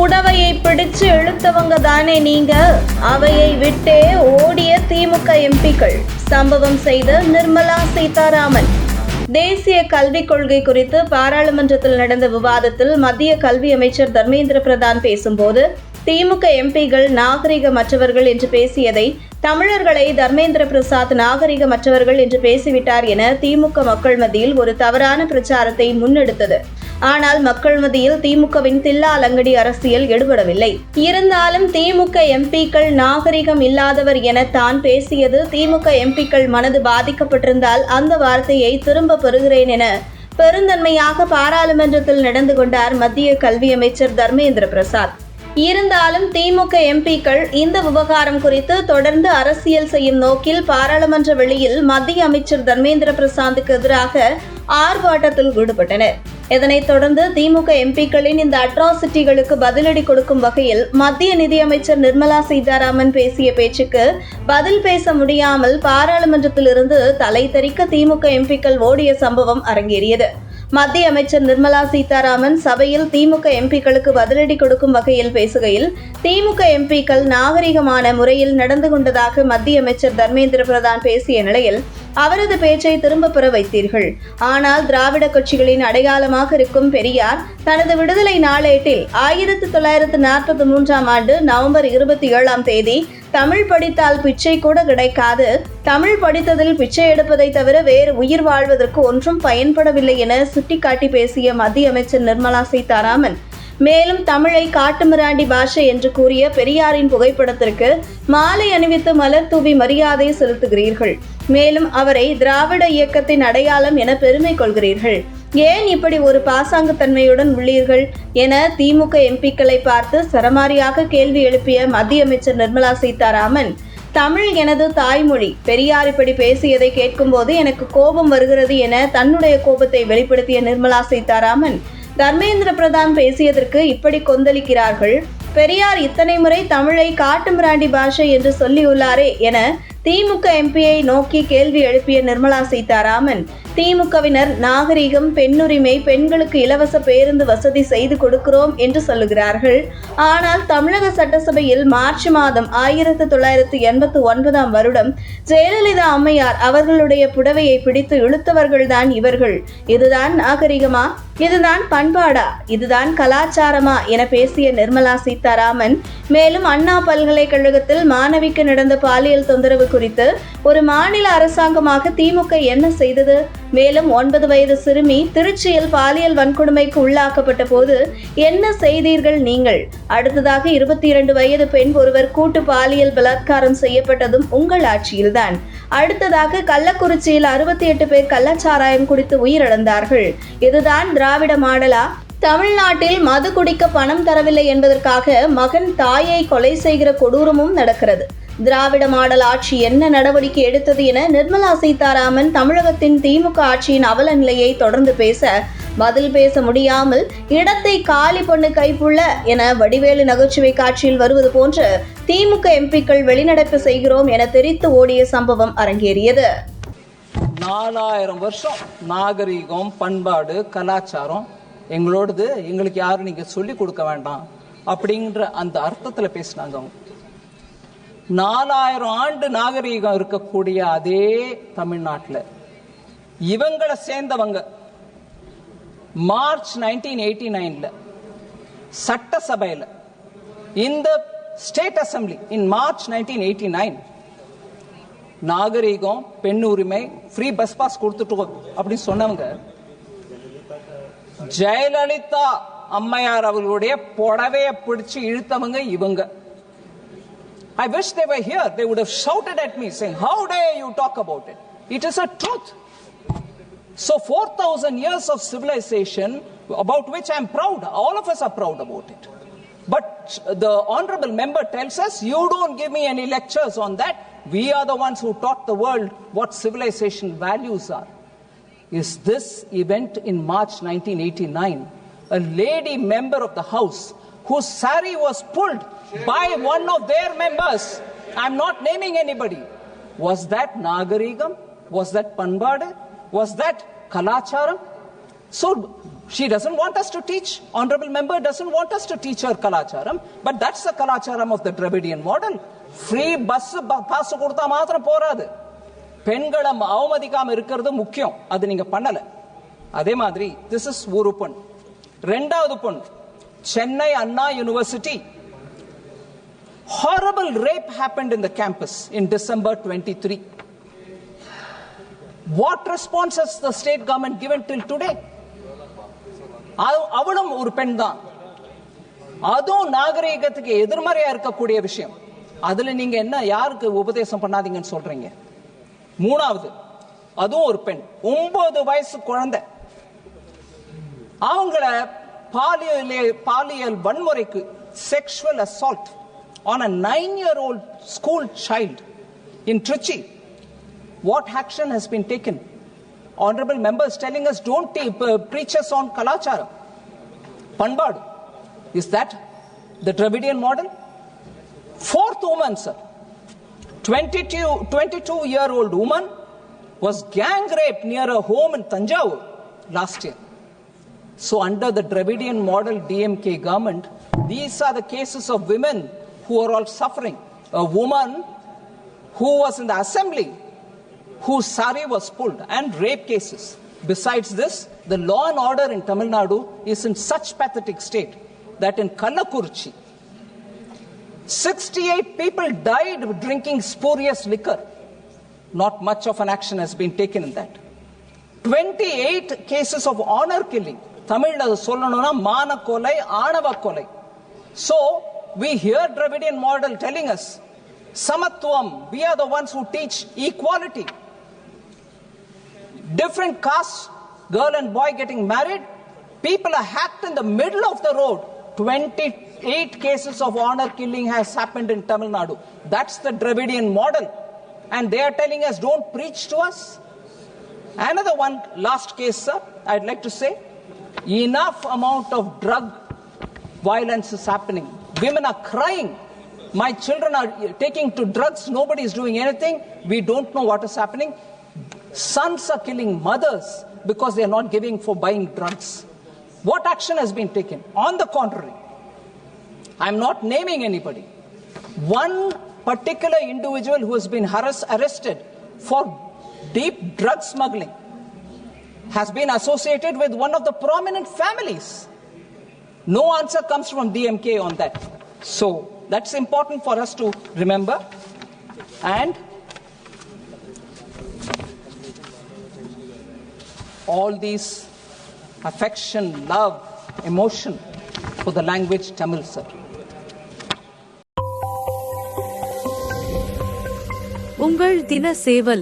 புடவையை பிடிச்சு இழுத்தவங்க தானே நீங்க? அவையை விட்டே ஓடிய திமுக எம்பிக்கள். சம்பவம் செய்த நிர்மலா சீதாராமன். தேசிய கல்விக் கொள்கை குறித்து பாராளுமன்றத்தில் நடந்த விவாதத்தில் மத்திய கல்வி அமைச்சர் தர்மேந்திர பிரதான் பேசும்போது திமுக எம்பிகள் நாகரிகமற்றவர்கள் என்று பேசியதை தமிழர்களை தர்மேந்திர பிரசாத் நாகரிகமற்றவர்கள் என்று பேசிவிட்டார் என திமுக மக்கள் மத்தியில் ஒரு தவறான பிரச்சாரத்தை முன்னெடுத்தது. ஆனால் மக்கள் மத்தியில் திமுகவின் தில்லா அலங்கடி அரசியல் எடுபடவில்லை. இருந்தாலும் திமுக எம்பிக்கள் நாகரிகம் இல்லாதவர் என தான் பேசியது திமுக எம்பிக்கள் மனது பாதிக்கப்பட்டிருந்தால் அந்த வார்த்தையை திரும்ப பெறுகிறேன் என பெருந்தன்மையாக பாராளுமன்றத்தில் நடந்து கொண்டார் மத்திய கல்வி அமைச்சர் தர்மேந்திர பிரசாத். இருந்தாலும் திமுக எம்பிக்கள் இந்த விவகாரம் குறித்து தொடர்ந்து அரசியல் செய்யும் நோக்கில் பாராளுமன்ற வெளியில் மத்திய அமைச்சர் தர்மேந்திர பிரசாந்துக்கு எதிராக ஆர்ப்பாட்டத்தில் ஈடுபட்டனர். இதனைத் தொடர்ந்து திமுக எம்பிக்களின் இந்த அட்ராசிட்டிகளுக்கு பதிலடி கொடுக்கும் வகையில் மத்திய நிதியமைச்சர் நிர்மலா சீதாராமன் பேசிய பேச்சுக்கு பதில் பேச முடியாமல் பாராளுமன்றத்திலிருந்து தலை தெறிக்க திமுக எம்பிக்கள் ஓடிய சம்பவம் அரங்கேறியது. மத்திய அமைச்சர் நிர்மலா சீதாராமன் சபையில் திமுக எம்பிக்களுக்கு பதிலடி கொடுக்கும் வகையில் பேசுகையில் திமுக எம்பிக்கள் நாகரிகமான முறையில் நடந்து கொண்டதாக மத்திய அமைச்சர் தர்மேந்திர பிரதான் பேசிய நிலையில் அவரது பேச்சை திரும்ப பெற வைத்தீர்கள். ஆனால் திராவிட கட்சிகளின் அடையாளமாக இருக்கும் பெரியார் தனது விடுதலை நாளேட்டில் ஆயிரத்தி தொள்ளாயிரத்து நாற்பத்தி மூன்றாம் ஆண்டு நவம்பர் இருபத்தி ஏழாம் தேதி தமிழ் படித்தால் பிச்சை கூட கிடைக்காது. தமிழ் படித்ததில் பிச்சை எடுப்பதை தவிர வேறு உயிர் வாழ்வதற்கு ஒன்றும் பயன்படவில்லை என சுட்டிக்காட்டி பேசிய மத்திய அமைச்சர் நிர்மலா சீதாராமன். மேலும் தமிழை காட்டுமிராண்டி பாஷை என்று கூறிய பெரியாரின் புகைப்படத்திற்கு மாலை அணிவித்து மலர் தூவி மரியாதை செலுத்துகிறீர்கள். மேலும் அவரை திராவிட இயக்கத்தின் அடையாளம் என பெருமை கொள்கிறீர்கள். ஏன் இப்படி ஒரு பாசாங்குத்தன்மையுடன் உள்ளீர்கள் என திமுக எம்பிக்களை பார்த்து சரமாரியாக கேள்வி எழுப்பிய மத்திய அமைச்சர் நிர்மலா சீதாராமன் தமிழ் எனது தாய்மொழி பெரியார் இப்படி பேசியதை கேட்கும்போது எனக்கு கோபம் வருகிறது என தன்னுடைய கோபத்தை வெளிப்படுத்திய நிர்மலா சீதாராமன் தர்மேந்திர பிரதான் பேசியதற்கு இப்படி கொந்தளிக்கிறார்கள். பெரியார் இத்தனை முறை தமிழை காட்டுமிராண்டி பாஷை என்று சொல்லியுள்ளாரே என திமுக எம்பியை நோக்கி கேள்வி எழுப்பிய நிர்மலா சீதாராமன் திமுகவினர் நாகரிகம் பெண்ணுரிமை பெண்களுக்கு இலவச பேருந்து வசதி செய்து கொடுக்கிறோம் என்று சொல்லுகிறார்கள். ஆனால் தமிழக சட்டசபையில் மார்ச் மாதம் ஆயிரத்தி தொள்ளாயிரத்தி எண்பத்தி ஒன்பதாம் வருடம் ஜெயலலிதா அம்மையார் அவர்களுடைய புடவையை பிடித்து இழுத்தவர்கள்தான் இவர்கள். இதுதான் நாகரிகமா? இதுதான் பண்பாடா? இதுதான் கலாச்சாரமா? என பேசிய நிர்மலா சீதாராமன் மேலும் அண்ணா பல்கலைக்கழகத்தில் மாணவிக்கு நடந்த பாலியல் தொந்தரவு குறித்து ஒரு மாநில அரசாங்கமாக திமுக என்ன செய்தது? மேலும் ஒன்பது வயது சிறுமி திருச்சியில் பாலியல் வன்கொடுமைக்கு உள்ளாக்கப்பட்ட போது என்ன செய்தீர்கள் நீங்கள்? அடுத்ததாக இருபத்தி இரண்டு வயது பெண் ஒருவர் கூட்டு பாலியல் பலாத்காரம் செய்யப்பட்டதும் உங்கள் ஆட்சியில்தான். அடுத்ததாக கள்ளக்குறிச்சியில் அறுபத்தி எட்டு பேர் கள்ளச்சாராயம் குடித்து உயிரிழந்தார்கள். இதுதான் திராவிட மாடலா? தமிழ்நாட்டில் மது குடிக்க பணம் தரவில்லை என்பதற்காக மகன் தாயை கொலை செய்கிற கொடூரமும் நடக்கிறது. திராவிட மாடல் ஆட்சி என்ன நடவடிக்கை எடுத்தது என நிர்மலா சீதாராமன் தமிழகத்தின் திமுக ஆட்சியின் அவல நிலையை தொடர்ந்து பேச பதில் பேச முடியாமல் இடத்தை காலி பண்ணு கைப்புள்ள என வடிவேலு நகைச்சுவை காட்சியில் வருவது போன்று திமுக எம்பிக்கள் வெளிநடப்பு செய்கிறோம் என தெரித்து ஓடிய சம்பவம் அரங்கேறியது. நாலாயிரம் வருஷம் நாகரீகம் பண்பாடு கலாச்சாரம் எங்களோடது எங்களுக்கு யாரும் நீங்க சொல்லி கொடுக்க வேண்டாம் அப்படின்ற அந்த அர்த்தத்துல பேசினாங்க அவங்க. நாலாயிரம் ஆண்டு நாகரீகம் இருக்கக்கூடிய அதே தமிழ்நாட்டில் இவங்களை சேர்ந்தவங்க மார்ச் நைன்டீன் எயிட்டி நைன்ல சட்டசபையில் இந்த state assembly in March nineteen eighty nine நாகரீகம் பெண் உரிமை ஃப்ரீ பஸ் பாஸ் கொடுத்துட்டு அப்படின்னு சொன்னவங்க ஜெயலலிதா அம்மையார் அவர்களுடைய புடவைய பிடிச்சு இழுத்தவங்க இவங்க I wish they were here. They would have shouted at me saying, How dare you talk about it? It is a truth. So, 4,000 years of civilization about which I'm proud. All of us are proud about it. But the honorable member tells us, You don't give me any lectures on that. We are the ones who taught the world what civilization values are. is this event in March 1989. A lady member of the House whose sari was pulled by one of their members. I'm not naming anybody. Was that Nagarigam? Was that Panbade? Was that Kalacharam? So she doesn't want us to teach, honorable member doesn't want us to teach her Kalacharam, but that's the Kalacharam of the Dravidian model. Free bus, pass matram poradu. பெண்களை அவமதிக்காம இருக்கிறது முக்கியம். அது நீங்க பண்ணல. அதே மாதிரி this is ஒரு பொண் ரெண்டாவது பொண் Chennai Anna university. Horrible rape happened in the campus in December 23. What response has the state government given till today? அவளும் ஒரு பெண் தான். அதுவும் நாகரீகத்துக்கு எதிர்மறையா இருக்கக்கூடிய விஷயம். அதுல நீங்க என்ன யாருக்கு உபதேசம் பண்ணாதீங்கன்னு சொல்றீங்க? மூணாவது அதுவும் ஒரு பெண் ஒன்பது வயசு குழந்தை அவங்கள பாலியல் பாலியல் வன்முறைக்கு sexual assault on a nine year old school child in Trichy what action has been taken honorable members telling us don't te- uh, preach us on kalachara panbadu is that the dravidian model fourth woman sir 22 22 year old woman was gang raped near a home in tanjavur last year so, under the Dravidian model DMK government, these are the cases of women who are all suffering. A woman who was in the assembly, whose sari was pulled, and rape cases. Besides this, the law and order in Tamil Nadu is in such pathetic state that in Kallakurchi, 68 people died drinking spurious liquor. Not much of an action has been taken in that. 28 cases of honor killing. Tamil Nadu Mana Kolai, Anava Kolai. So, we hear Dravidian model telling us, Samatwam, we are the ones who teach equality. Different castes, girl and boy getting married, people are hacked in the middle of the road. 20 28 cases of honor killing has happened in tamil nadu that's the dravidian model and they are telling us don't preach to us Another one, last case, sir, I'd like to say enough amount of drug violence is happening. Women are crying. My children are taking to drugs. Nobody is doing anything. We don't know what is happening. Sons are killing mothers because they are not giving for buying drugs. What action has been taken? On the contrary, I'm not naming anybody. One particular individual who has been harass- arrested for deep drug smuggling has been associated with one of the prominent families. No answer comes from DMK on that. So that's important for us to remember. And all these affection, love, emotion for the language Tamil, sir. உங்கள் தின சேவல்.